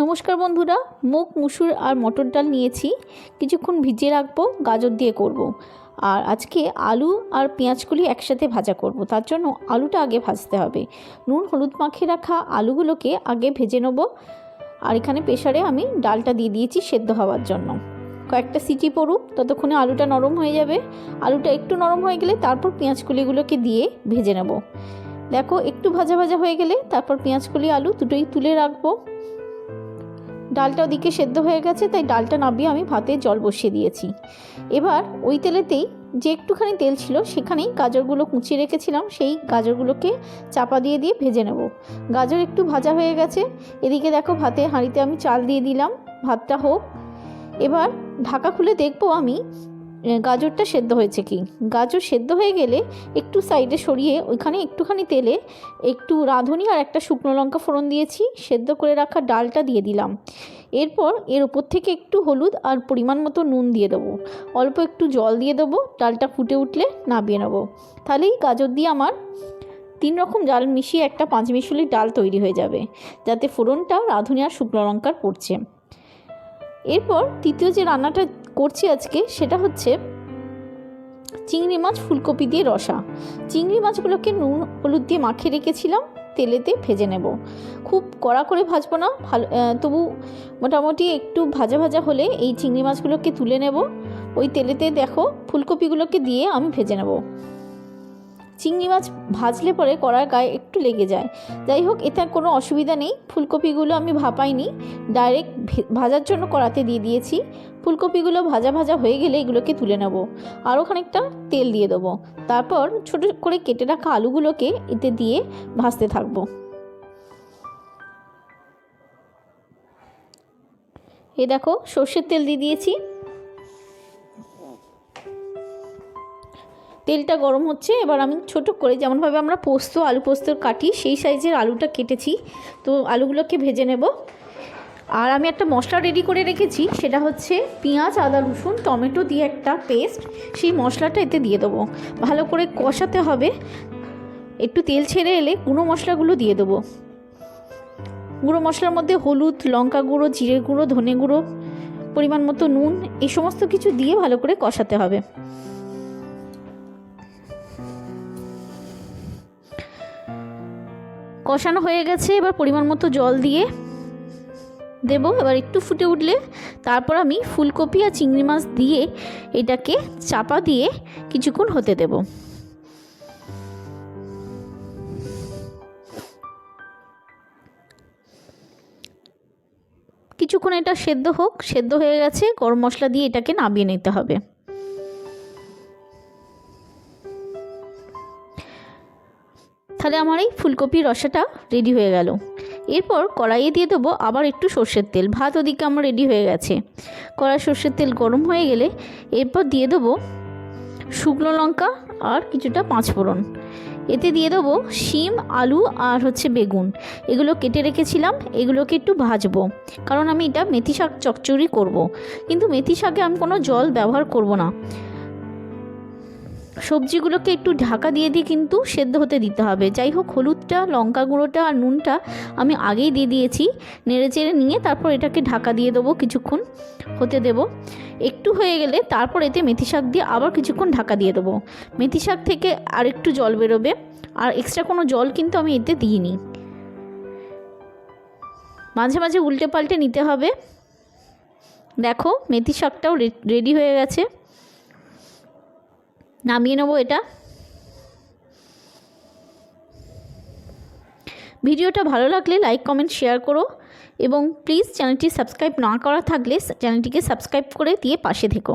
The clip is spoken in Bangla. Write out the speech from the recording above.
নমস্কার বন্ধুরা, মুগ, মুসুর আর মটর ডাল নিয়েছি। কিছুক্ষণ ভিজিয়ে রাখব, গাজর দিয়ে করব। আর আজকে আলু আর পেঁয়াজগুলি একসাথে ভাজা করব। তার জন্য আলুটা আগে ভাজতে হবে। নুন, হলুদ মাখিয়ে রাখা আলুগুলোকে আগে ভেজে নেব। আর এখানে প্রেশারে আমি ডালটা দিয়ে দিয়েছি সেদ্ধ হওয়ার জন্য। কয়েকটা সিটি পড়ুক, ততক্ষণে আলুটা নরম হয়ে যাবে। আলুটা একটু নরম হয়ে গেলে তারপর পেঁয়াজকুলিগুলোকে দিয়ে ভেজে নেব। দেখো, একটু ভাজা ভাজা হয়ে গেলে তারপর পেঁয়াজকুলি আলু দুটোই তুলে রাখব। ডালটা ওদিকে সেদ্ধ হয়ে গেছে, তাই ডালটা নামিয়ে আমি ভাতে জল বসিয়ে দিয়েছি। এবার ওই তেলেতেই যে একটুখানি তেল ছিল, সেখানেই গাজরগুলো কুচিয়ে রেখেছিলাম, সেই গাজরগুলোকে চাপা দিয়ে দিয়ে ভেজে নেব। গাজর একটু ভাজা হয়ে গেছে, এদিকে দেখো ভাতে হাঁড়িতে আমি চাল দিয়ে দিলাম, ভাতটা হোক। এবার ঢাকা খুলে দেখব আমি গাজরটা সেদ্ধ হয়েছে কি? গাজর সেদ্ধ হয়ে গেলে একটু সাইডে সরিয়ে ওইখানে একটুখানি তেলে একটু রাঁধুনি আর একটা শুকনো লঙ্কা ফোড়ন দিয়েছি, সেদ্ধ করে রাখা ডালটা দিয়ে দিলাম। এরপর এর ওপর থেকে একটু হলুদ আর পরিমাণ মতো নুন দিয়ে দেবো। অল্প একটু জল দিয়ে দেবো, ডালটা ফুটে উঠলে নাবিয়ে নেব। তাহলেই গাজর দিয়ে আমার তিন রকম ডাল মিশিয়ে একটা পাঁচমিশুলির ডাল তৈরি হয়ে যাবে, যাতে ফোড়নটা রাঁধুনি আর শুকনো লঙ্কার পড়ছে। এরপর তৃতীয় যে রান্নাটা করছি আজকে সেটা হচ্ছে চিংড়ি মাছ ফুলকপি দিয়ে রসা। চিংড়ি মাছগুলোকে নুন, হলুদ দিয়ে মাখিয়ে রেখেছিলাম, তেলেতে ভেজে নেব। খুব কড়া করে ভাজবো না, ভালো তবু মোটামুটি একটু ভাজা ভাজা হলে এই চিংড়ি মাছগুলোকে তুলে নেব। ওই তেলেতে দেখো ফুলকপিগুলোকে দিয়ে আমি ভেজে নেব। চিংড়ি মাছ ভাজলে পরে কড়ার গায়ে একটু লেগে যায়। যাই হোক, এতে কোনো অসুবিধা নেই। ফুলকপিগুলো আমি ভাপাইনি। ডাইরেক্ট ভাজার জন্য কড়াতে দিয়ে দিয়েছি। ফুলকপিগুলো ভাজা ভাজা হয়ে গেলে এগুলোকে তুলে নেব। আরও খানিকটা তেল দিয়ে দেবো। তারপর ছোটো করে কেটে রাখা আলুগুলোকে এতে দিয়ে ভাজতে থাকব। এ দেখো, সর্ষের তেল দিয়ে দিয়েছি। তেলটা গরম হচ্ছে, এবার আমি ছোট করে যেমনভাবে আমরা পোস্ত, আলু পোস্ত কাটি, সেই সাইজের আলুটা কেটেছি। তো আলুগুলোকে ভেজে নেব। আর আমি একটা মশলা রেডি করে রেখেছি, সেটা হচ্ছে পেঁয়াজ, আদা, রসুন, টমেটো দিয়ে একটা পেস্ট সেই মশলাটা এতে দিয়ে দেবো। ভালো করে কষাতে হবে। একটু তেল ছেড়ে এলে গুঁড়ো মশলাগুলো দিয়ে দেবো। গুঁড়ো মশলার মধ্যে হলুদ, লঙ্কা গুঁড়ো, জিরে গুঁড়ো, ধনে গুঁড়ো, পরিমাণ মতো নুন, এই সমস্ত কিছু দিয়ে ভালো করে কষাতে হবে। কষানো হয়ে গেছে, এবার পরিমাণ মতো জল দিয়ে দেব। এবার একটু ফুটে উঠলে তারপর আমি ফুলকপি আর চিংড়ি মাছ দিয়ে এটাকে চাপা দিয়ে কিছুক্ষণ হতে দেব। কিছুক্ষণ এটা সেদ্ধ হোক, সেদ্ধ হয়ে গেছে, গরম মশলা দিয়ে এটাকে নামিয়ে নিতে হবে। তাহলে আমার এই ফুলকপির রসাটা রেডি হয়ে গেল। এরপর কড়াইয়ে দিয়ে দেবো আবার একটু সর্ষের তেল। ভাত ওদিকে আমার রেডি হয়ে গেছে। কড়াই সর্ষের তেল গরম হয়ে গেলে এরপর দিয়ে দেবো শুকনো লঙ্কা আর কিছুটা পাঁচফোড়ন। এতে দিয়ে দেবো শিম, আলু আর হচ্ছে বেগুন। এগুলো কেটে রেখেছিলাম, এগুলোকে একটু ভাজবো। কারণ আমি এটা মেথি শাক চচ্চড়ি করব। কিন্তু মেথি শাকে আমি কোনো জল ব্যবহার করব না। সবজিগুলোকে একটু ঢাকা দিয়ে দিয়ে কিন্তু সেদ্ধ হতে দিতে হবে। যাই হোক, হলুদটা, লঙ্কা গুঁড়োটা আর নুনটা আমি আগেই দিয়ে দিয়েছি। নেড়ে চেড়ে নিয়ে তারপর এটাকে ঢাকা দিয়ে দেবো কিছুক্ষণ, হতে দেব। একটু হয়ে গেলে তারপর এতে মেথি শাক দিয়ে আবার কিছুক্ষণ ঢাকা দিয়ে দেবো। মেথি শাক থেকে আর একটু জল বেরোবে, আর এক্সট্রা কোনো জল কিন্তু আমি এতে দিইনি। মাঝে মাঝে উল্টে পাল্টে নিতে হবে। দেখো, মেথি শাকটাও রেডি হয়ে গেছে। নামিয়ে নেব এটা। ভিডিওটা ভালো লাগলে লাইক কমেন্ট শেয়ার করো এবং প্লিজ চ্যানেলটি সাবস্ক্রাইব না করা থাকলে চ্যানেলটিকে সাবস্ক্রাইব করে দিয়ে পাশে থেকো।